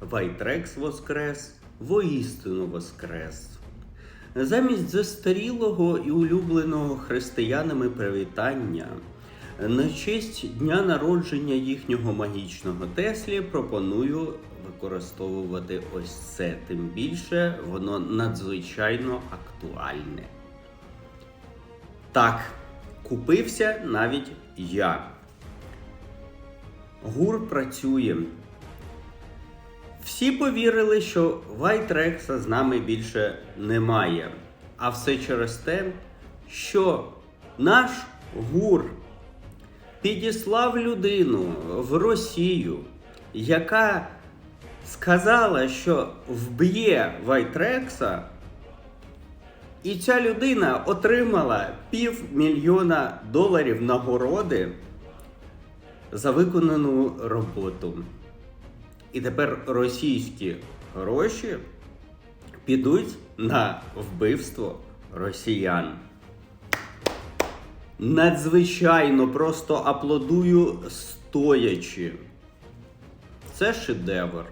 Вайтрекс воскрес, воістину воскрес. Замість застарілого і улюбленого християнами привітання на честь дня народження їхнього магічного Теслі пропоную використовувати ось це. Тим більше воно надзвичайно актуальне. Так, купився навіть я. ГУР працює. Всі повірили, що Вайтрекса з нами більше немає. А все через те, що наш ГУР підіслав людину в Росію, яка сказала, що вб'є Вайтрекса, і ця людина отримала півмільйона доларів нагороди за виконану роботу. І тепер російські гроші підуть на вбивство росіян. Надзвичайно просто аплодую стоячи. Це шедевр.